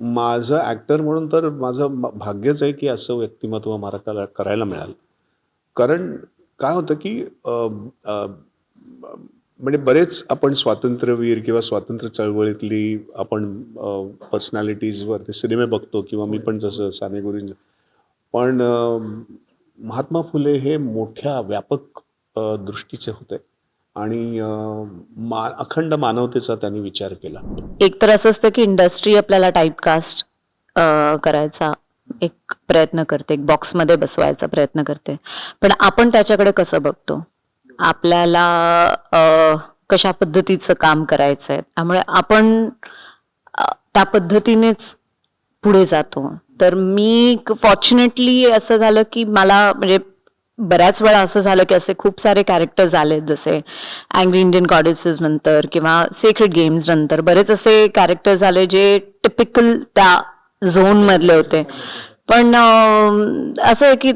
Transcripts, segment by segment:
माझं ॲक्टर म्हणून तर माझं भाग्यच आहे की असं व्यक्तिमत्व मला करायला मिळालं. कारण काय होतं की म्हणजे बरेच आपण स्वातंत्र्यवीर किंवा स्वातंत्र्य चळवळीतली आपण पर्सनॅलिटीजवरती सिनेमे बघतो किंवा मी पण जसं साने गुरुंज. पण महात्मा फुले हे मोठ्या व्यापक दृष्टीचे होते. आणि मा अखंड मानवतेचा त्यांनी विचार केला. एक तर असं असतं की इंडस्ट्री आपल्याला टाईपकास्ट करायचा एक प्रयत्न करते एक बॉक्समध्ये बसवायचा प्रयत्न करते. पण आपण त्याच्याकडे कसं बघतो? आपल्याला कशा पद्धतीचं काम करायचं आहे त्यामुळे आपण त्या पद्धतीनेच पुढे जातो. तर मी फॉर्च्युनेटली असं झालं की मला म्हणजे बऱ्याच वेळा असं झालं की असे खूप सारे कॅरेक्टर्स आले जसे अँग्री इंडियन गॉडेसेस नंतर किंवा सेक्रेट गेम्स नंतर. बरेच असे कॅरेक्टर्स आले जे टिपिकल त्या झोन मधले होते. पण असं आहे की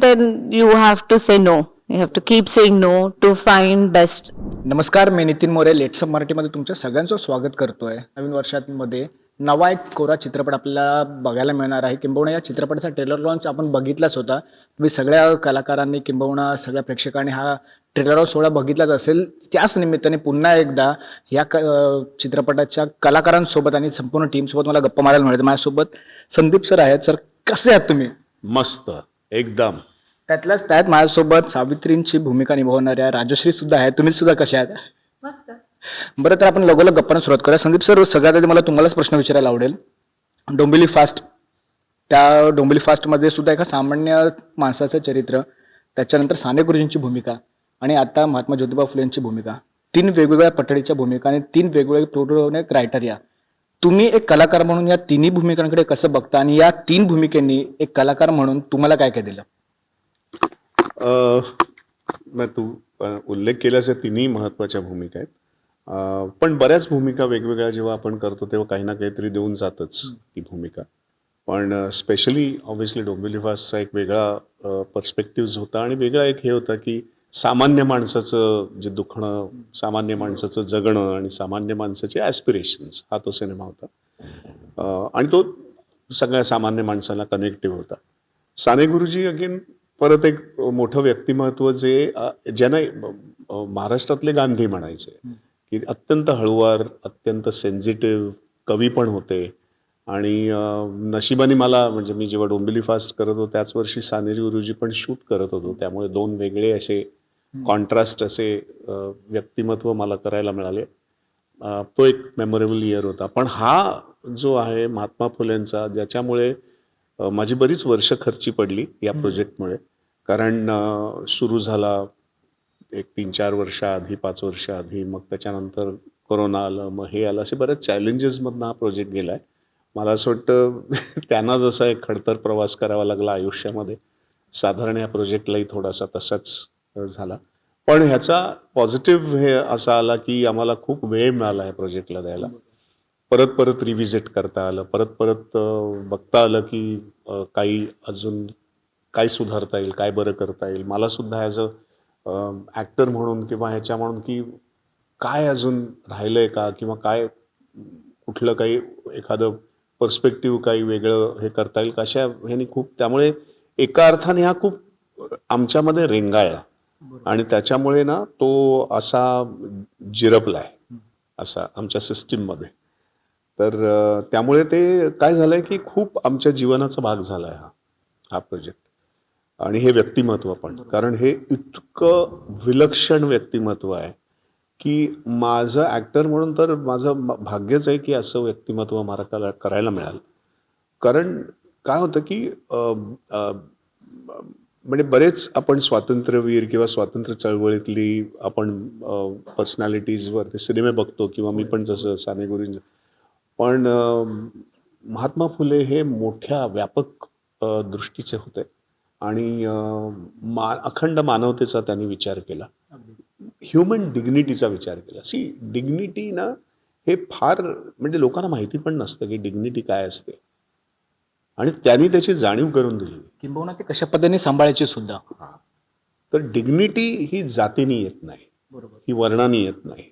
you have to say no you have to keep saying no to find best नमस्कार मी नितीन मोरे. लेट्सअप मराठीमध्ये तुमच्या सगळ्यांचं स्वागत करतोय. नवीन वर्षांमध्ये नवा एक कोरा चित्रपट आपल्याला बघायला मिळणार आहे. किंबहुना या चित्रपटाचा ट्रेलर लॉन्च आपण बघितलाच होता. तुम्ही सगळ्या कलाकारांनी किंबहुना सगळ्या प्रेक्षकांनी हा ट्रेलर सोहळा बघितलाच असेल. त्याच निमित्ताने पुन्हा एकदा या क चित्रपटाच्या कलाकारांसोबत आणि संपूर्ण टीमसोबत मला गप्पा मारायला मिळते माझ्यासोबत संदीप सर आहेत. सर कसे आहात तुम्ही? मस्त. एकदम. त्यातल्याच त्यात माझ्यासोबत सावित्रींची भूमिका निभावणाऱ्या राजश्री सुद्धा आहेत. तुम्ही सुद्धा कशा आहात? मस्त. बरं तर आपण लगोलग गप्पांना सुरुवात करूया. संदीप सर सगळ्यात आधी मला तुम्हालाच प्रश्न विचारायला आवडेल. डोंबिवली फास्ट त्या डोंबिवली फास्टमध्ये सुद्धा एका सामान्य माणसाचं चरित्र त्याच्यानंतर साने गुरुजींची भूमिका आणि आता महात्मा ज्योतिबा फुलेंची भूमिका. तीन वेगवेगळ्या पठडीच्या भूमिका आणि तीन वेगवेगळे प्रोटोने क्रायटेरिया तुम्ही एक कलाकार म्हणून या तिन्ही भूमिकांकडे कसं बघता आणि या तीन भूमिकेंनी एक कलाकार म्हणून तुम्हाला काय काय दिलं? तू उल्लेख केल्यास या तिन्ही महत्त्वाच्या भूमिका आहेत. पण बऱ्याच भूमिका वेगवेगळ्या जेव्हा आपण करतो तेव्हा काही ना काहीतरी देऊन जातच ती भूमिका. पण स्पेशली ऑब्व्हियसली डोंबिवली फास्टचा एक वेगळा पर्स्पेक्टिव्ह होता आणि वेगळा एक हे होता की सामान्य माणसाचं जे दुखणं सामान्य माणसाचं जगणं आणि सामान्य माणसाचे ॲस्पिरेशन्स हा तो सिनेमा होता. आणि तो सगळ्या सामान्य माणसाला कनेक्टिव्ह होता. साने गुरुजी अगेन परत एक मोठं व्यक्तिमत्व जे ज्यांना महाराष्ट्रातले गांधी म्हणायचे. की अत्यंत हळुवार अत्यंत सेन्सिटिव्ह कवी पण होते. आणि नशिबाने मला म्हणजे मी जेव्हा डोंबिवली फास्ट करत होतो त्याच वर्षी साने गुरुजी पण शूट करत होतो. त्यामुळे दोन वेगळे असे कॉन्ट्रास्ट असे व्यक्तिमत्व मला करायला मिळाले. तो एक मेमोरेबल इयर होता. पण हा जो आहे महात्मा फुलेंचा ज्याच्यामुळे माझी बरीच वर्ष खर्ची पडली या प्रोजेक्टमुळे कारण सुरू झाला एक तीन चार वर्ष आधी पाच वर्ष आधी मग त्याच्यानंतर कोरोना आलं मग हे आलं असे बरेच चॅलेंजेसमधनं हा प्रोजेक्ट गेला आहे मला असं वाटतं त्यांना जसा एक खडतर प्रवास करावा लागला आयुष्यामध्ये साधारण या प्रोजेक्टलाही थोडासा तसाच झाला. पण ह्याचा पॉझिटिव्ह हे असा आला की आम्हाला खूप वेळ मिळाला या प्रोजेक्टला द्यायला. परत परत रिव्हिजिट करता आलं परत परत बघता आलं की काही अजून काय सुधारता येईल काय बरं करता येईल. मला सुद्धा ॲज अ ॲक्टर म्हणून किंवा ह्याच्या म्हणून की काय अजून राहिलंय का? किंवा काय कुठलं काही एखादं पर्स्पेक्टिव्ह काही वेगळं हे करता येईल कशा ह्यानी खूप त्यामुळे एका अर्थाने हा खूप आमच्यामध्ये रेंगाळला आणि त्याच्यामुळे ना तो असा जिरपलाय असा आमच्या सिस्टीममध्ये तर त्यामुळे ते काय झालंय की खूप आमच्या जीवनाचा भाग झालाय हा हा प्रोजेक्ट आणि हे व्यक्तिमत्व पण. कारण हे इतकं विलक्षण व्यक्तिमत्व आहे की माझं ॲक्टर म्हणून तर माझं भाग्यच आहे की असं व्यक्तिमत्व मला कला- करायला मिळालं. कारण काय होतं की म्हणजे बरेच आपण स्वातंत्र्यवीर किंवा स्वातंत्र्य चळवळीतली आपण पर्सनॅलिटीजवरती सिनेमे बघतो किंवा मी पण जसं साने गुरुंज. पण महात्मा फुले हे मोठ्या व्यापक दृष्टीचे होते. आणि मा अखंड मानवतेचा त्यांनी विचार केला. ह्युमन डिग्निटीचा विचार केला. सी डिग्निटी ना हे फार म्हणजे लोकांना माहिती पण नसतं की डिग्निटी काय असते. आणि त्यांनी त्याची जाणीव करून दिली. किंबहुना ते कशा पद्धतीने सांभाळायचे सुद्धा. तर डिग्निटी ही जातीने येत नाही. बरोबर. ही वर्णाने येत नाही.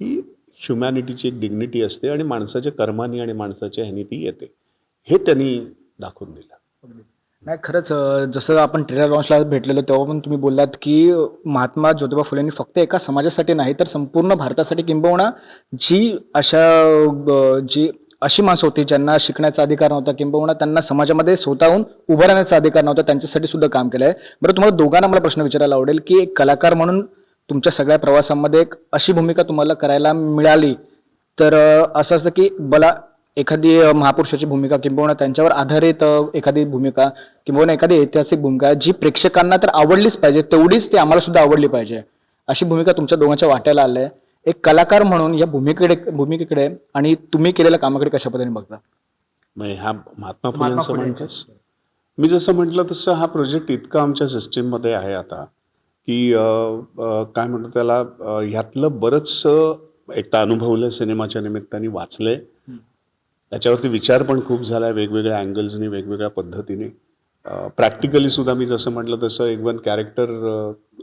ही ह्युमॅनिटीची एक डिग्निटी असते आणि माणसाच्या कर्मानी आणि माणसाच्या ह्यानी ती येते. हे त्यांनी दाखवून दिलं. नाही खरंच जसं आपण ट्रेलर लॉन्चला भेटलेलो तेव्हा पण तुम्ही बोललात की महात्मा ज्योतिबा फुलेंनी फक्त एका समाजासाठी नाही तर संपूर्ण भारतासाठी किंबहुना जी अशा जी अशी माणसं होती ज्यांना शिकण्याचा अधिकार नव्हता किंबहुना त्यांना समाजामध्ये स्वतःहून उभं राहण्याचा अधिकार नव्हता त्यांच्यासाठी सुद्धा काम केलं आहे बरं तुम्हाला दोघांना मला प्रश्न विचारायला आवडेल की एक कलाकार म्हणून तुमच्या सगळ्या प्रवासामध्ये एक अशी भूमिका तुम्हाला करायला मिळाली तर असं असतं की मला एखादी महापुरुषाची भूमिका किंबहुना त्यांच्यावर आधारित एखादी भूमिका किंबहुना एखादी ऐतिहासिक भूमिका जी प्रेक्षकांना तर आवडलीच पाहिजे तेवढीच ती आम्हाला सुद्धा आवडली पाहिजे. अशी भूमिका तुमच्या दोघांच्या वाट्याला आल्या. आहे एक कलाकार म्हणून या भूमिकेकडे भूमिकेकडे आणि तुम्ही केलेल्या कामाकडे कशा पद्धतीने बघता? मग ह्या महात्मा फुलेंचं म्हणतोस मी जसं म्हटलं तसं हा प्रोजेक्ट इतका आमच्या सिस्टीममध्ये आहे आता की काय म्हणतो त्याला ह्यातलं बरंचसं एक तर अनुभवलं सिनेमाच्या निमित्ताने वाचलंय. त्याच्यावरती विचार पण खूप झाला आहे वेगवेगळ्या अँगल्सनी वेगवेगळ्या पद्धतीने. प्रॅक्टिकली सुद्धा मी जसं म्हटलं तसं एक वन कॅरेक्टर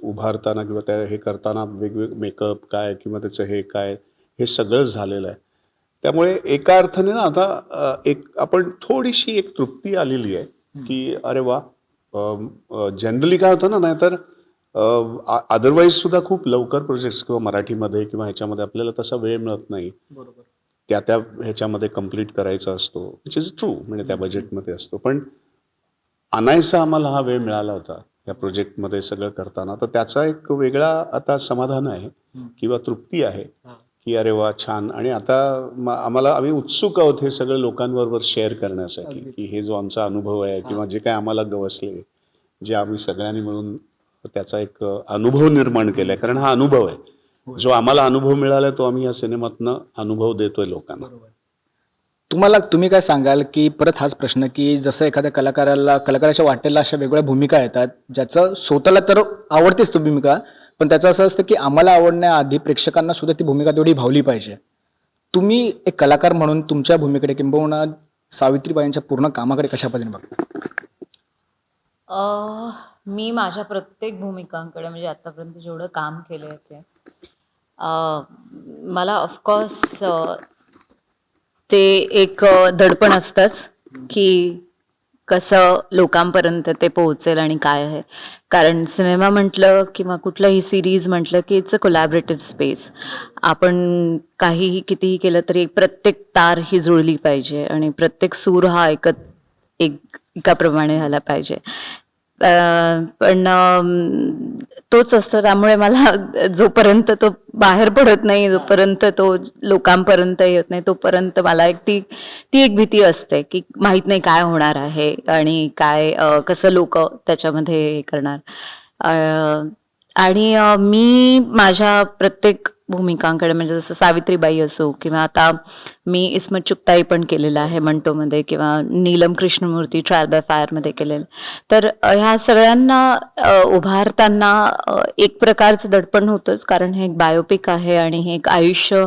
उभारताना किंवा त्या हे करताना वेगवेगळे मेकअप काय किंवा त्याचं हे काय हे सगळंच झालेलं आहे. त्यामुळे एका अर्थाने ना आता एक आपण थोडीशी एक तृप्ती आलेली आहे की अरे वा जनरली काय होतं ना नाहीतर अदरवाईज सुद्धा खूप लवकर प्रोजेक्ट्स किंवा मराठीमध्ये किंवा ह्याच्यामध्ये आपल्याला तसा वेळ मिळत नाही. त्या त्या ह्याच्यामध्ये कंप्लीट करायचा असतो विच इज ट्रू म्हणजे त्या बजेटमध्ये असतो. पण अनायसा आम्हाला हा वेळ मिळाला होता या प्रोजेक्टमध्ये सगळं करताना. तर त्याचा एक वेगळा आता समाधान आहे किंवा तृप्ती आहे की अरे वा छान. आणि आता आम्हाला आम्ही उत्सुक आहोत हे सगळं लोकांबरोबर शेअर करण्यासाठी की हे जो आमचा अनुभव आहे किंवा जे काय आम्हाला गवसले जे आम्ही सगळ्यांनी मिळून त्याचा एक अनुभव निर्माण केलाय. कारण हा अनुभव आहे. जो आम्हाला अनुभव मिळालाय तो आम्ही या सिनेमातनं अनुभव देतोय लोकांना. तुम्हाला तुम्ही काय सांगाल की परत हाच प्रश्न की जसं एखाद्या कलाकाराला कलाकाराच्या वाटेला अशा वेगळ्या भूमिका येतात ज्याचं स्वतःला तर आवडतेच ती भूमिका पण त्याचं असं असतं की आम्हाला आवडण्याआधी प्रेक्षकांना सुद्धा ती भूमिका तेवढी भावली पाहिजे. तुम्ही एक कलाकार म्हणून तुमच्या भूमिकेकडे किंबहुना सावित्रीबाईंच्या पूर्ण कामाकडे कशा पद्धतीने बघता मी माझ्या प्रत्येक भूमिकांकडे म्हणजे आतापर्यंत जेवढं काम केलं आहे ते मला ऑफकोर्स ते एक दडपण असतंच की कसं लोकांपर्यंत ते पोहोचेल आणि काय आहे. कारण सिनेमा म्हटलं किंवा कुठलंही सिरीज म्हटलं की इट्स अ कोलॅबरेटिव्ह स्पेस आपण काहीही कितीही केलं तरी प्रत्येक तार ही जुळली पाहिजे आणि प्रत्येक सूर हा ऐकत एक एकाप्रमाणे झाला पाहिजे. पण तोच असतो. त्यामुळे मला जोपर्यंत तो बाहेर पडत नाही जोपर्यंत तो लोकांपर्यंत येत नाही तोपर्यंत मला एक ती ती एक भीती असते की माहीत नाही काय होणार आहे आणि काय कसं लोक त्याच्यामध्ये हे करणार. आणि मी माझ्या प्रत्येक भूमिकांकडे म्हणजे जसं सावित्रीबाई असो किंवा आता मी इस्मत चुकताई पण केलेलं आहे मंटोमध्ये किंवा नीलम कृष्णमूर्ती ट्रायल बाय फायरमध्ये केलेलं. तर ह्या सगळ्यांना उभारताना एक प्रकारचं दडपण होतंच कारण हे एक बायोपिक आहे आणि हे एक आयुष्य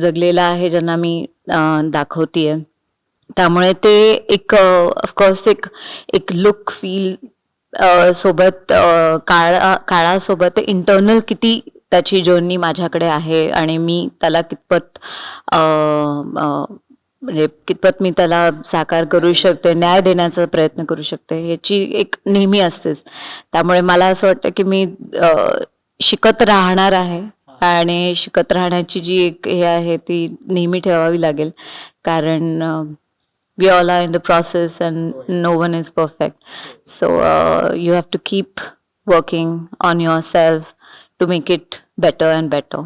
जगलेलं आहे ज्यांना मी दाखवतीये. त्यामुळे ते एक ऑफकोर्स एक एक लुक फील सोबत काळा काळासोबत इंटरनल किती त्याची जर्नी माझ्याकडे आहे आणि मी त्याला कितपत म्हणजे कितपत मी त्याला साकार करू शकते न्याय देण्याचा प्रयत्न करू शकते याची एक नेहमी असतेच. त्यामुळे मला असं वाटतं की मी शिकत राहणार आहे आणि शिकत राहण्याची जी एक हे आहे ती नेहमी ठेवावी लागेल. कारण we all are in the process and no one is perfect so you have to keep working on yourself to make it better and better.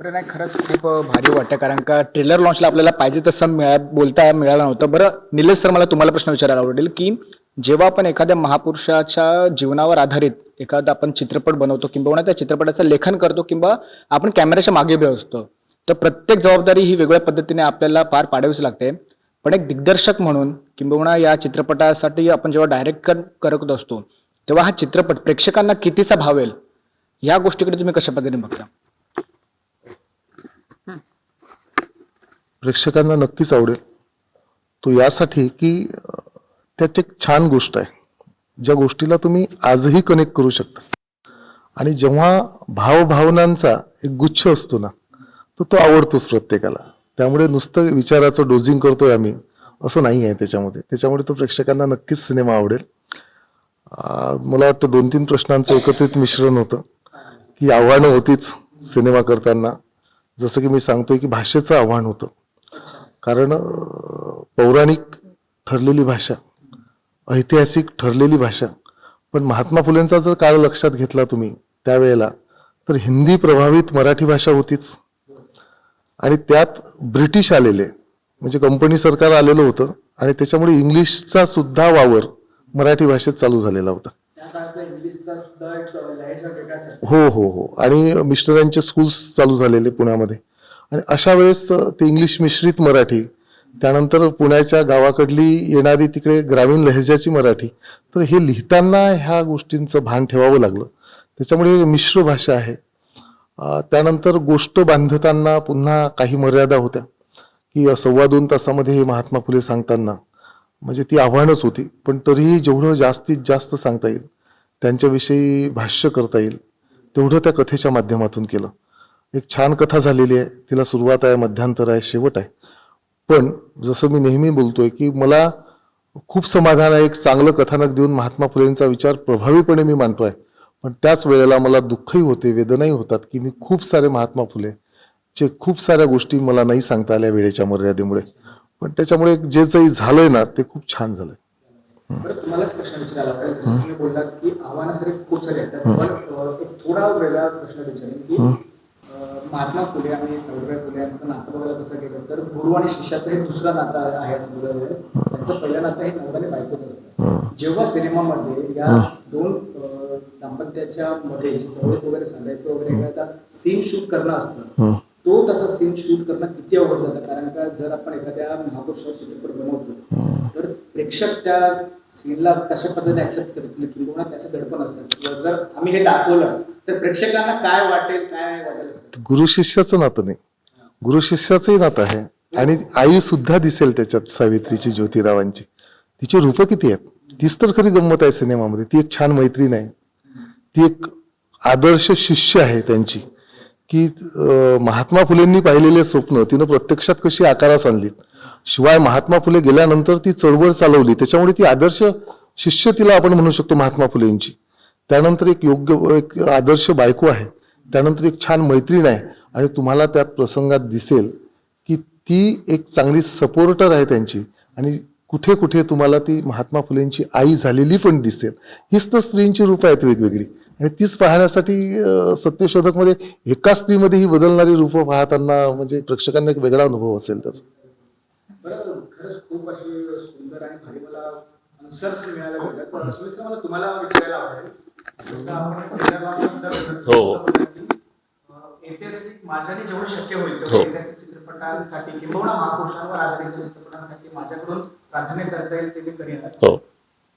बरं नाही खरंच खूप भारी वाटतं कारण का ट्रेलर लॉन्चला आपल्याला पाहिजे तसं मिळा बोलता मिळालं नव्हतं. बरं निलेश सर मला तुम्हाला प्रश्न विचारायला आवडेल की जेव्हा आपण एखाद्या महापुरुषाच्या जीवनावर आधारित एखादा आपण चित्रपट बनवतो किंवा त्या चित्रपटाचं लेखन करतो किंवा आपण कॅमेऱ्याच्या मागे उभे असतो तर प्रत्येक जबाबदारी ही वेगळ्या पद्धतीने आपल्याला पार पाडावीच लागते. पण एक दिग्दर्शक म्हणून किंबहुना या चित्रपटासाठी आपण जेव्हा डायरेक्ट करत असतो तेव्हा हा चित्रपट प्रेक्षकांना कितीचा भावेल? ह्या गोष्टीकडे तुम्ही कशा पद्धतीने बघता? प्रेक्षकांना नक्कीच आवडेल. तो यासाठी की त्यात एक छान गोष्ट आहे. ज्या गोष्टीला तुम्ही आजही कनेक्ट करू शकता. आणि जेव्हा भावभावनांचा एक गुच्छ असतो ना तर तो आवडतोच प्रत्येकाला. त्यामुळे नुसतं विचाराचं डोजिंग करतोय आम्ही असं नाही आहे त्याच्यामध्ये. त्याच्यामुळे तो प्रेक्षकांना नक्कीच सिनेमा आवडेल. मला वाटतं दोन तीन प्रश्नांचं एकत्रित मिश्रण होतं. ही आव्हानं होतीच सिनेमा करताना. जसं की मी सांगतोय की भाषेचं आव्हान होतं. कारण पौराणिक ठरलेली भाषा ऐतिहासिक ठरलेली भाषा पण महात्मा फुलेंचा जर काळ लक्षात घेतला तुम्ही त्यावेळेला तर हिंदी प्रभावित मराठी भाषा होतीच. आणि त्यात ब्रिटिश आलेले म्हणजे कंपनी सरकार आलेलं होतं आणि त्याच्यामुळे इंग्लिशचा सुद्धा वावर मराठी भाषेत चालू झालेला होता. हो हो हो. आणि मिस्टरांचे स्कूल्स चालू झालेले पुण्यामध्ये. आणि अशा वेळेस ते इंग्लिश मिश्रित मराठी त्यानंतर पुण्याच्या गावाकडली येणारी तिकडे ग्रामीण लहजाची मराठी तर हे लिहिताना ह्या गोष्टींचं भान ठेवावं लागलं. त्याच्यामुळे मिश्र भाषा आहे. त्यानंतर गोष्ट बांधताना पुन्हा काही मर्यादा होत्या. की सव्वा दोन तासामध्ये हे महात्मा फुले सांगताना. म्हणजे ती आव्हानच होती. पण तरीही जेवढं जास्तीत जास्त सांगता येईल त्यांच्याविषयी भाष्य करता येईल. तेवढं त्या कथेच्या माध्यमातून केलं. एक छान कथा झालेली आहे. तिला सुरुवात आहे मध्यांतर आहे शेवट आहे. पण जसं मी नेहमी बोलतोय की मला खूप समाधान आहे एक चांगलं कथानक देऊन महात्मा फुलेंचा विचार प्रभावीपणे मी मांडतोय. पण त्याच वेळेला मला दुःखही होते वेदनाही होतात की मी खूप सारे महात्मा फुले चे खूप साऱ्या गोष्टी मला नाही सांगता आल्या वेळेच्या मर्यादेमुळे. पण त्याच्यामुळे जे काही झालंय ना ते खूप छान झालंय. बरं तुम्हालाच प्रश्न विचारायला आवडेल जसं तुम्ही बोललात की आव्हानासारे खूप सारे आहेत. पण एक थोडा वेगळा प्रश्न विचारेल की महात्मा फुले आणि सावित्रीबाई फुले यांचं नातं बघायला कसं केलं तर गुरु आणि शिष्याचं हे दुसरं नातं आहे असं बोलायला. त्यांचं पहिलं नातं हे नवऱ्याने बायकोच असतं. जेव्हा सिनेमामध्ये या दोन दाम्पत्याच्या मध्ये जवळ वगैरे सांगायचं वगैरे एखादा सीन शूट करणं असतं तो तसा सीन शूट करणं किती अवघड जातं कारण का जर आपण एखाद्या महापुरुषावर चित्रपट बनवतो प्रेक्षक त्या सीनला कशा पद्धतीने ऍक्सेप्ट करतील किंवा त्याचं दडपण असतं किंवा जर आम्ही हे दाखवलं तर प्रेक्षकांना काय वाटेल काय नाही वाटेल असं. गुरु शिष्याचं नातं नाही. गुरु शिष्याचंही नातं आहे. आणि आई सुद्धा दिसेल त्याच्यात सावित्रीची ज्योतिरावांची. तिची रूपं किती आहेत? तीच तर खरी गंमत आहे सिनेमामध्ये. ती एक छान मैत्रीण आहे. ती एक आदर्श शिष्य आहे त्यांची. की महात्मा फुलेंनी पाहिलेले स्वप्न तिनं प्रत्यक्षात कशी आकारास आणली शिवाय महात्मा फुले गेल्यानंतर ती चळवळ चालवली. त्याच्यामुळे ती आदर्श शिष्य तिला आपण म्हणू शकतो महात्मा फुलेंची. त्यानंतर एक योग्य एक आदर्श बायको आहे. त्यानंतर एक छान मैत्रीण आहे. आणि तुम्हाला त्या प्रसंगात दिसेल की ती एक चांगली सपोर्टर आहे त्यांची. आणि कुठे कुठे तुम्हाला ती महात्मा फुलेंची आई झालेली पण दिसेल. हीच तर स्त्रींची रूपं आहेत वेगवेगळी. आणि तीच पाहण्यासाठी सत्यशोधकमध्ये एका स्त्रीमध्ये ही बदलणारी रूपं पाहताना म्हणजे प्रेक्षकांना एक वेगळा अनुभव असेल त्याचा. बरं खरंच खूप अशी सुंदर आणि भारी मला आन्सर्स मिळायला भेटतात पण मला तुम्हाला विचारायला आवडेल. जसं आपण पहिल्या भागात सुद्धा हो. अं, ऐतिहासिक माझ्याने जेवढं शक्य होईल तेवढं हो. ऐतिहासिक चित्रपटांसाठी किंवा महापुरुषांवर आधारित चित्रपटांसाठी माझ्याकडून प्राधान्य करता येईल ते मी करीन. हो.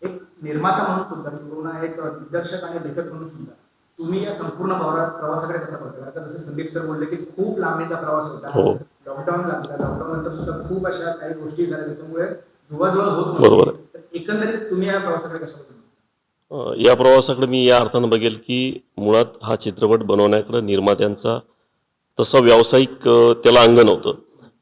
एक निर्माता म्हणून सुद्धा किंवा एक दिग्दर्शक आणि लेखक म्हणून सुद्धा तुम्ही या संपूर्ण प्रवा- प्रवासाकडे कसा बघता? आता जसं संदीप सर बोलले की खूप लांबीचा प्रवास होता. हो. लॉकडाऊन लागला. लॉकडाऊन नंतर सुद्धा खूप अशा काही गोष्टी झाल्या त्याच्यामुळे जुवाजुवा होत. बरोबर. तर एकंदरीत तुम्ही या प्रवासाकडे कशा या प्रवासाकडे मी या अर्थानं बघेल की मुळात हा चित्रपट बनवण्याकडे निर्मात्यांचा तसा व्यावसायिक त्याला अंग नव्हतं.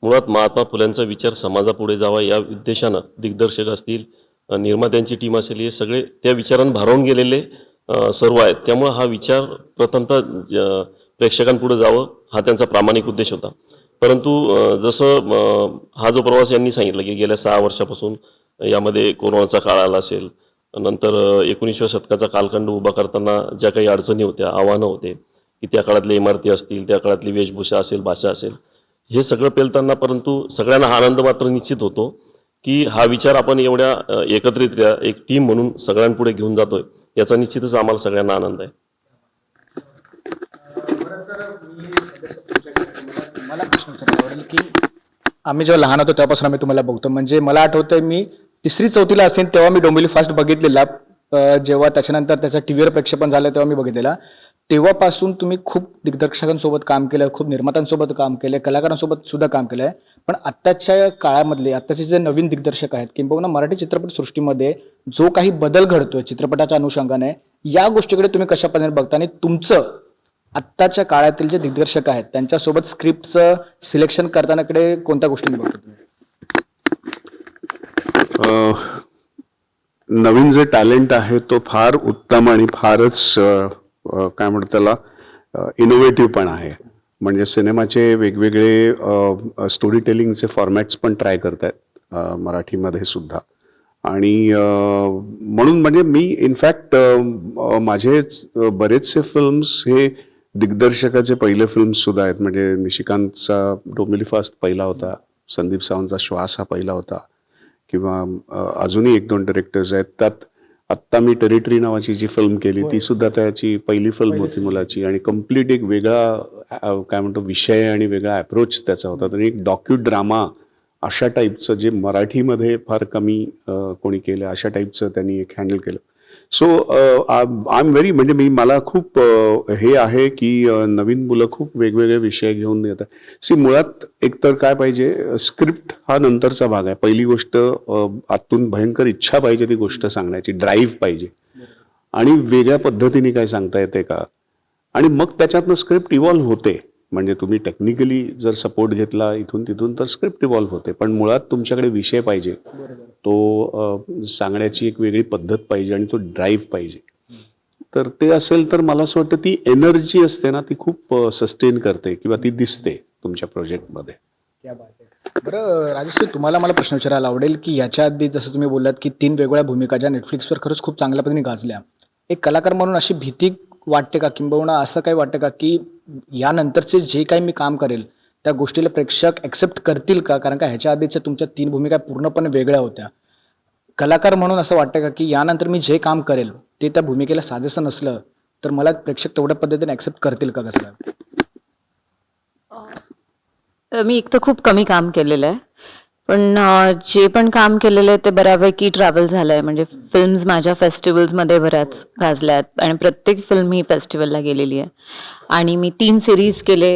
मुळात महात्मा फुल्यांचा विचार समाजापुढे जावा या उद्देशानं दिग्दर्शक असतील निर्मात्यांची टीम असेल हे सगळे त्या विचारानं भारावून गेलेले सर्व आहेत. त्यामुळं हा विचार प्रथमतः प्रेक्षकांपुढे जावं हा त्यांचा प्रामाणिक उद्देश होता. परंतु जसं हा जो प्रवास यांनी सांगितलं की गेल्या सहा वर्षापासून यामध्ये कोरोनाचा काळ आला असेल नंतर एकोणीसाव्या एकोणीसव्या शतकाचा कालखंड उभा करताना ज्या काही अडचणी होत्या आव्हानं होते की त्या काळातल्या इमारती असतील त्या काळातली वेशभूषा असेल भाषा असेल हे सगळं पेलताना परंतु सगळ्यांना हा आनंद मात्र निश्चित होतो की हा विचार आपण एवढ्या एकत्रितरित्या एक टीम म्हणून सगळ्यांपुढे घेऊन जातोय याचा निश्चितच आम्हाला सगळ्यांना आनंद आहे बरं तर मी सदस्य तुमच्याकडे मला- प्रश्न विचारायला आवडेल की आम्ही जेव्हा लहान होतो तेव्हापासून आम्ही तुम्हाला बघतो. म्हणजे मला आठवतंय मी तिसरी चौथीला असेल तेव्हा मी डोंबिवली फास्ट बघितलेला जेव्हा त्याच्यानंतर त्याचा टीव्हीवर प्रक्षेपण झालं तेव्हा मी बघितलेला. तेव्हापासून तुम्ही खूप दिग्दर्शकांसोबत काम केलं खूप निर्मात्यांसोबत काम केलं कलाकारांसोबत सुद्धा काम केलं आहे पण आत्ताच्या काळामधले आत्ताचे जे नवीन दिग्दर्शक आहेत किंबहुना मराठी चित्रपट सृष्टीमध्ये जो काही बदल घडतोय चित्रपटाच्या अनुषंगाने या गोष्टीकडे तुम्ही कशा पद्धतीने बघता आणि तुमचं आत्ताच्या काळातील जे दिग्दर्शक आहेत त्यांच्यासोबत स्क्रिप्टचं सिलेक्शन करतानाकडे कोणत्या गोष्टी बघतो तुम्ही? नवीन जे टॅलेंट आहे तो फार उत्तम आणि फारच काय म्हणतो त्याला इनोव्हेटिव्ह पण आहे. म्हणजे सिनेमाचे वेगवेगळे स्टोरी टेलिंगचे फॉर्मॅट्स पण ट्राय करतायत मराठीमध्ये सुद्धा. आणि म्हणून म्हणजे मी इनफॅक्ट माझे बरेचसे फिल्म्स हे दिग्दर्शकाचे पहिले फिल्म्स सुद्धा आहेत. म्हणजे निशिकांतचा डोमिली फास्ट पहिला होता. संदीप सावंतचा श्वास हा पहिला होता. किंवा अजूनही एक दोन डिरेक्टर्स आहेत. त्यात आत्ता मी टेरिटरी नावाची जी फिल्म केली ती सुद्धा त्याची पहिली फिल्म होती मुलाची. आणि कंप्लीट एक वेगळा काय म्हणतो विषय आणि वेगळा अप्रोच त्याचा होता. तर एक डॉक्यू ड्रामा अशा टाईपचं जे मराठीमध्ये फार कमी कोणी केलं अशा टाईपचं त्यांनी एक हँडल केलं. सो आय एम व्हेरी म्हणजे मी मला खूप uh, हे आहे की uh, नवीन मुलं खूप वेगवेगळे विषय घेऊन येतात. सी मुळात एकतर काय पाहिजे स्क्रिप्ट हा नंतरचा भाग आहे. पहिली गोष्ट uh, आतून भयंकर इच्छा पाहिजे ती गोष्ट सांगण्याची ड्राईव्ह पाहिजे. आणि वेगळ्या पद्धतीने काय सांगता येते का? आणि मग त्याच्यातनं स्क्रिप्ट इव्हॉल्व्ह होते. म्हणजे तुम्ही टेक्निकली जर सपोर्ट घेतला इथून तिथून तर स्क्रिप्ट इव्हॉल्व्ह होते. पण मुळात तुमच्याकडे विषय पाहिजे. तो सांगण्याची एक वेगळी पद्धत पाहिजे आणि तो ड्राईव्ह पाहिजे. तर ते असेल तर मला असं वाटतं ती एनर्जी असते ना ती खूप सस्टेन करते किंवा ती दिसते तुमच्या प्रोजेक्टमध्ये बरं राजेश्री तुम्हाला मला प्रश्न विचारायला आवडेल की याच्या आधी जसं तुम्ही बोललात की तीन वेगवेगळ्या भूमिका ज्या नेटफ्लिक्सवर खरंच खूप चांगल्या पद्धतीने गाजल्या. एक कलाकार म्हणून अशी भीती वाटते का किंबहुना असं काही वाटतं का की यानंतरचे जे काही मी काम करेल त्या गोष्टीला प्रेक्षक ॲक्सेप्ट करतील का? कारण का ह्याच्या आधीच्या तुमच्या तीन भूमिका पूर्णपणे वेगळ्या होत्या. कलाकार म्हणून असं वाटतं का की यानंतर मी जे काम करेल ते त्या भूमिकेला साजेसं नसलं तर मला प्रेक्षक तेवढ्या पद्धतीने ॲक्सेप्ट करतील का कसं? मी एक तर खूप कमी काम केलेलं आहे. पण जे पण काम केलेलं आहे ते बऱ्यापैकी ट्रॅव्हल झालं आहे म्हणजे फिल्म्स माझ्या फेस्टिवल्समध्ये बऱ्याच गाजल्या आहेत आणि प्रत्येक फिल्म ही फेस्टिवलला गेलेली आहे. आणि मी तीन सिरीज केले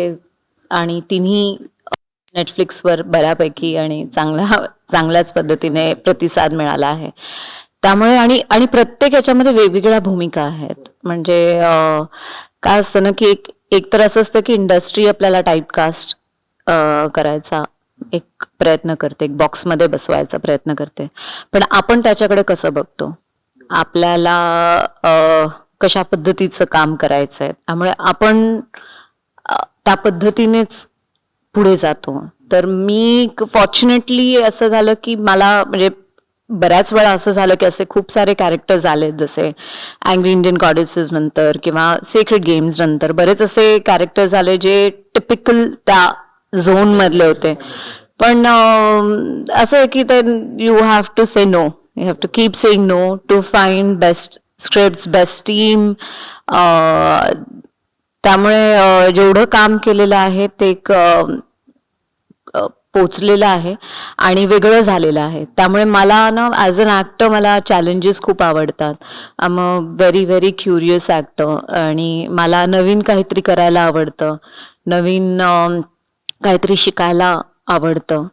आणि तिन्ही नेटफ्लिक्सवर बऱ्यापैकी आणि चांगल्या चांगल्याच पद्धतीने प्रतिसाद मिळाला आहे. त्यामुळे आणि आणि प्रत्येक याच्यामध्ये वेगवेगळ्या भूमिका आहेत. म्हणजे काय असतं ना की एक एक तर असं असतं की इंडस्ट्री आपल्याला टाईपकास्ट करायचा एक प्रयत्न करते एक बॉक्समध्ये बसवायचा प्रयत्न करते. पण आपण त्याच्याकडे कसं बघतो? आपल्याला कशा पद्धतीचं काम करायचं आहे त्यामुळे आपण त्या पद्धतीनेच पुढे जातो. तर मी फॉर्च्युनेटली असं झालं की मला म्हणजे बऱ्याच वेळा असं झालं की असे खूप सारे कॅरेक्टर्स आले. जसे अँग्री इंडियन गॉडेसेस नंतर किंवा सेक्रेट गेम्स नंतर बरेच असे कॅरेक्टर्स आले जे टिपिकल त्या झोन मधले होते. पण असं आहे की तर you have to say no you have to keep saying no to find best script best team त्यामुळे uh, जेवढं काम केलेलं आहे ते एक uh, uh, पोचलेलं आहे आणि वेगळं झालेलं आहे. त्यामुळे मला ना ॲज अन ॲक्टर मला चॅलेंजेस खूप आवडतात. I'm a very very curious actor आणि मला नवीन काहीतरी करायला आवडतं. नवीन um, काहीतरी शिकायला आवडतं.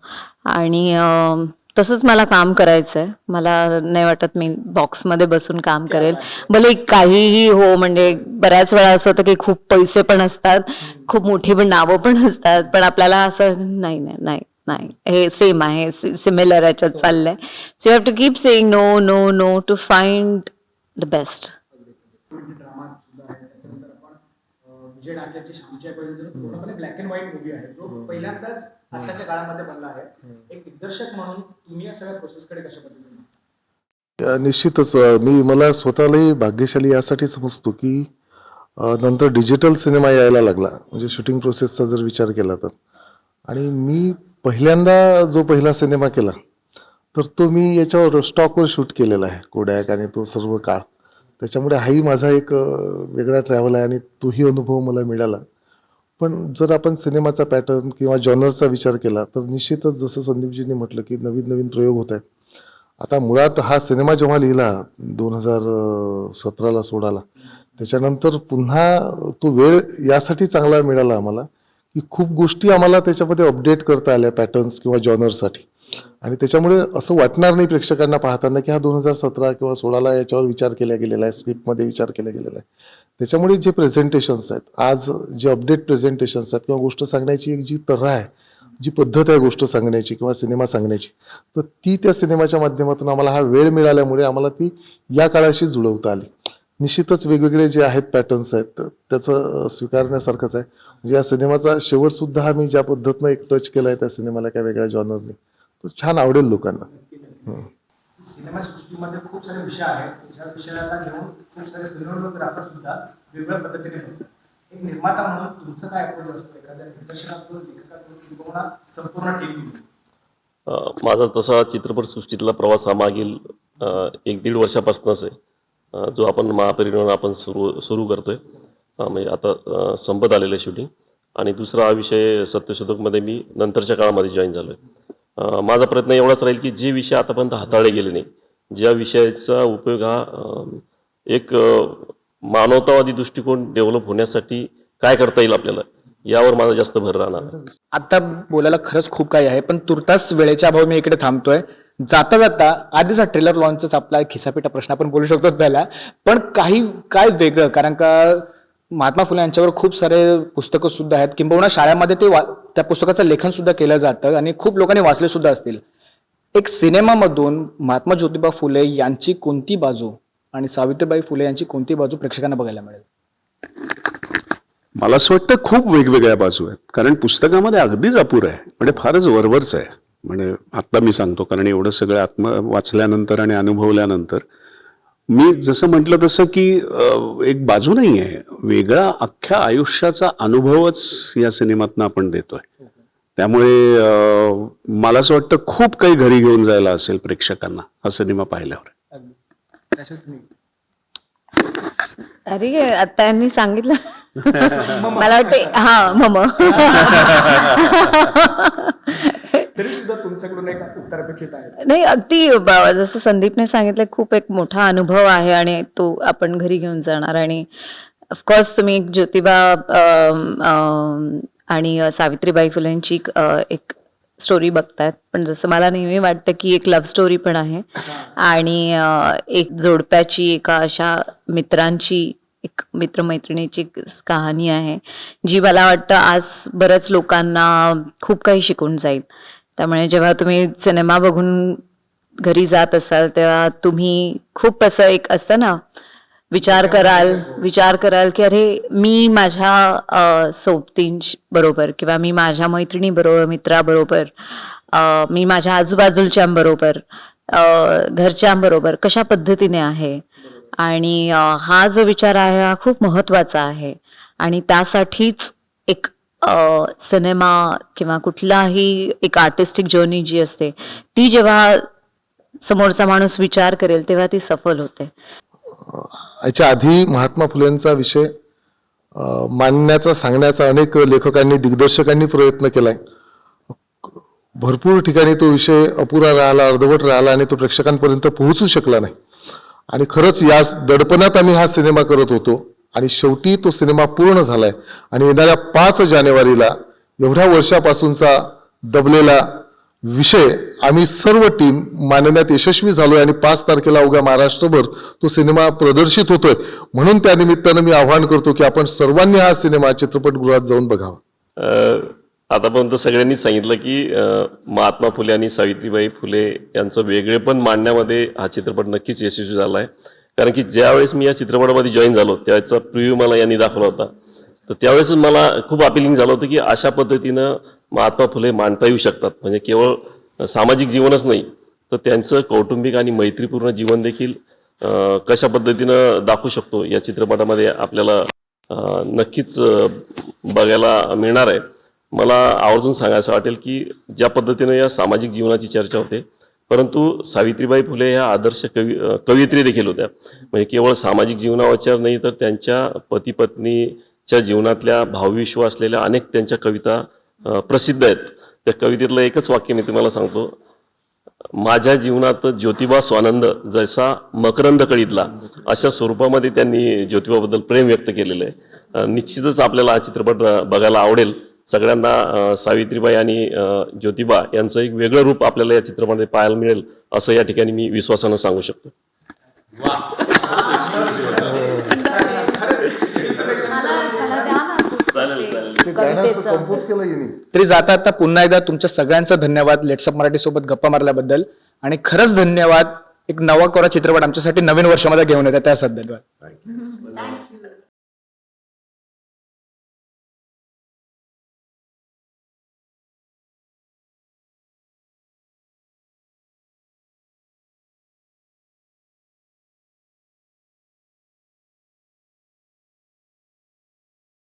आणि um, तसंच मला काम करायचं आहे मला नाही वाटत मी बॉक्समध्ये बसून काम करेल. भले काहीही हो म्हणजे बऱ्याच वेळा असं होतं की खूप पैसे पण असतात खूप मोठी पण नावं पण असतात पण आपल्याला असं नाही नाही नाही नाही. हे सेम आहे सिमिलर याच्यात चाललंय. So you have to keep saying no no no to find the best Vijay डांगेची श्यामची पूर्णपणे ब्लॅक अँड व्हाईट मूवी आहे. जो पहिल्यांदाच आताच्या काळामध्ये बनला आहे. एक दिग्दर्शक म्हणून तुम्ही या सगळ्या प्रोसेसकडे कशा पद्धतीने निश्चितच मी मला स्वतःलाही भाग्यशाली यासाठी समजतो की नंतर डिजिटल सिनेमा यायला लागला. म्हणजे शूटिंग प्रोसेसचा जर विचार केला तर. आणि मी पहिल्यांदा जो पहिला सिनेमा केला तर तो मी याच्यावर स्टॉकवर शूट केलेला आहे. कोडॅक आणि तो सर्व काळ. त्याच्यामुळे हाही माझा एक वेगळा ट्रॅव्हल आहे आणि तोही अनुभव मला मिळाला. पण जर आपण सिनेमाचा पॅटर्न किंवा जॉनरचा विचार केला तर निश्चितच जसं संदीपजींनी म्हटलं की नवीन नवीन प्रयोग होत आहेत. आता मुळात हा सिनेमा जेव्हा लिहिला दोन हजार सतराला सोडाला त्याच्यानंतर पुन्हा तो वेळ यासाठी चांगला मिळाला आम्हाला की खूप गोष्टी आम्हाला त्याच्यामध्ये अपडेट करता आल्या पॅटर्न्स किंवा जॉनरसाठी आणि त्याच्यामुळे असं वाटणार नाही प्रेक्षकांना पाहताना की हा दोन हजार सतरा किंवा सोळाला याच्यावर विचार केला गेलेला आहे स्क्रिप्टमध्ये विचार केला गेलेला आहे. त्याच्यामुळे जे प्रेझेंटेशन्स आहेत आज जे अपडेट प्रेझेंटेशन्स आहेत किंवा गोष्ट सांगण्याची एक जी तऱ्हा आहे जी पद्धत आहे गोष्ट सांगण्याची किंवा सिनेमा सांगण्याची तर ती त्या सिनेमाच्या माध्यमातून आम्हाला हा वेळ मिळाल्यामुळे आम्हाला ती या काळाशी जुळवता आली. निश्चितच वेगवेगळे जे आहेत पॅटर्न्स आहेत त्याचं स्वीकारण्यासारखंच आहे. म्हणजे या सिनेमाचा शेवटसुद्धा आम्ही ज्या पद्धतीनं एक टच केलाय त्या सिनेमाला काय वेगळ्या जॉनरने छान आवडेल लोकांना. सिनेमा सृष्टीमध्ये खूप सारे विषय आहेत. ज्या विषयाला घेऊन खूप सारे सिनेमोग्राफर सुद्धा वेगवेगळ्या पद्धतीने बनतात एक निर्माता म्हणून तुमचं काय अप्रोच असतो? एखाद्या दिग्दर्शकाकडून लेखकाकडून किंवा संपूर्ण टीम माझा तसा चित्रपटसृष्टीतला प्रवास हा मागील एक दीड वर्षापासूनच आहे. जो आपण महापरिनिर्वाण आपण सुरू सुरू करतोय. म्हणजे आता संपत आलेलं आहे शूटिंग आणि दुसरा हा विषय सत्यशोधकमध्ये मी नंतरच्या काळामध्ये जॉईन झालो आहे माझा प्रयत्न एवढाच राहील की जे विषय आतापर्यंत हाताळले गेले नाही ज्या विषयाचा उपयोग हा एक मानवतावादी दृष्टिकोन डेव्हलप होण्यासाठी काय करता येईल आपल्याला यावर माझा जास्त भर राहणार आता बोलायला खरंच खूप काही आहे पण तुर्तास वेळेच्या अभाव मी इकडे थांबतोय. जाता जाता आधीचा ट्रेलर लॉन्चच आपला खिसापिटा प्रश्न आपण बोलू शकतो त्याला पण काही काय वेगळं कारण का महात्मा फुले यांच्यावर खूप सारे पुस्तकं सुद्धा आहेत. किंबहुना शाळेमध्ये ते वा त्या पुस्तकाचं लेखन सुद्धा केलं जातं आणि खूप लोकांनी वाचले सुद्धा असतील. एक सिनेमामधून महात्मा ज्योतिबा फुले यांची कोणती बाजू आणि सावित्रीबाई फुले यांची कोणती बाजू प्रेक्षकांना बघायला मिळेल? मला असं वाटतं खूप वेगवेगळ्या बाजू आहेत. कारण पुस्तकामध्ये अगदीच अपुरं आहे. म्हणजे फारच वरवरच आहे. म्हणजे आत्ता मी सांगतो कारण एवढं सगळं आत्म वाचल्यानंतर आणि अनुभवल्यानंतर मी जसं म्हटलं तसं की एक बाजू नाही आहे वेगळा अख्ख्या आयुष्याचा अनुभवच या सिनेमातनं आपण देतोय. त्यामुळे मला असं वाटतं खूप काही घरी घेऊन जायला असेल प्रेक्षकांना हा सिनेमा पाहिल्यावर. अरे आता यांनी सांगितलं. मला वाटते हा मम. तरी सुद्धा तुमच्याकडून एक उत्तर अपेक्षित आहे. नाही अगदी जसं संदीपने सांगितलं खूप एक मोठा अनुभव आहे आणि तो आपण घरी घेऊन जाणार आणि ऑफकोर्स तुम्ही एक ज्योतिबा आणि सावित्रीबाई फुलेंची एक स्टोरी बघतायत. पण जसं मला नेहमी वाटतं की एक लव्ह स्टोरी पण आहे. आणि एक जोडप्याची एका अशा मित्रांची एक मित्रमैत्रिणीची कहाणी आहे जी मला वाटतं आज बऱ्याच लोकांना खूप काही शिकून जाईल. त्यामुळे जेव्हा तुम्ही सिनेमा बघून घरी जात असाल तेव्हा तुम्ही खूप असं एक असतं ना विचार कराल विचार कराल की अरे मी माझ्या अ, सोबतीं बरोबर किंवा मी माझ्या मैत्रिणी बरोबर मित्राबरोबर मी माझ्या आजूबाजूच्याबरोबर घरच्यांबरोबर कशा पद्धतीने आहे? आणि हा जो विचार आहे हा खूप महत्त्वाचा आहे. आणि त्यासाठीच एक अ, सिनेमा किंवा कुठलाही एक आर्टिस्टिक जर्नी जी असते ती जेव्हा समोरचा माणूस विचार करेल तेव्हा ती सफल होते. याच्या आधी महात्मा फुलेंचा विषय मानण्याचा मांडण्याचा सांगण्याचा अनेक लेखकांनी दिग्दर्शकांनी प्रयत्न केलाय. भरपूर ठिकाणी तो विषय अपुरा राहिला अर्धवट राहिला आणि तो प्रेक्षकांपर्यंत पोहोचू शकला नाही. आणि खरंच याच दडपणात आम्ही हा सिनेमा करत होतो. आणि शेवटी तो सिनेमा पूर्ण झालाय. आणि येणाऱ्या पाच जानेवारीला एवढ्या वर्षापासूनचा दबलेला विषय आम्ही सर्व टीम मानण्यात यशस्वी झालोय आणि पाच तारखेला उद्या महाराष्ट्रभर तो सिनेमा प्रदर्शित होतोय. म्हणून त्या निमित्तानं मी आवाहन करतो की आपण सर्वांनी हा सिनेमा चित्रपटगृहात जाऊन बघावा. आतापर्यंत सगळ्यांनी सांगितलं की महात्मा फुले आणि सावित्रीबाई फुले यांचं वेगळेपण मांडण्यामध्ये हा चित्रपट नक्कीच यशस्वी झाला आहे कारण की ज्यावेळेस मी या चित्रपटामध्ये जॉईन झालो त्याचा प्रिव्ह्यू मला यांनी दाखवला होता. तर त्यावेळेस मला खूप अपिलिंग झालं होतं की अशा पद्धतीनं महात्मा फुले मांडता येऊ शकतात. म्हणजे केवळ सामाजिक जीवनच नाही तर त्यांचं कौटुंबिक आणि मैत्रीपूर्ण जीवन देखील कशा पद्धतीनं दाखवू शकतो या चित्रपटामध्ये आपल्याला नक्कीच बघायला मिळणार आहे. मला आवर्जून सांगायचं वाटेल की ज्या पद्धतीनं या सामाजिक जीवनाची चर्चा होते परंतु सावित्रीबाई फुले ह्या आदर्श कवी कवयित्री देखील होत्या. म्हणजे केवळ सामाजिक जीवनावर नाही तर त्यांच्या पती पत्नीच्या जीवनातल्या भावविश्व असलेल्या अनेक त्यांच्या कविता प्रसिद्ध आहेत. त्या कवितेतलं एकच वाक्य मी तुम्हाला सांगतो. माझ्या जीवनात ज्योतिबा स्वानंद जसा मकरंद कळीतला अशा स्वरूपामध्ये त्यांनी ज्योतिबाबद्दल प्रेम व्यक्त केलेलं आहे. निश्चितच आपल्याला हा चित्रपट बघायला आवडेल. सगळ्यांना सावित्रीबाई आणि ज्योतिबा यांचं एक वेगळं रूप आपल्याला या चित्रपटामध्ये पाहायला मिळेल असं या ठिकाणी मी विश्वासानं सांगू शकतो. तरी जाता आता पुन्हा एकदा तुमच्या सगळ्यांचा धन्यवाद लेट्सअप मराठी सोबत गप्पा मारल्याबद्दल. आणि खरंच धन्यवाद एक नवा कोरा चित्रपट आमच्यासाठी नवीन वर्षामध्ये घेऊन येतात त्या धन्यवाद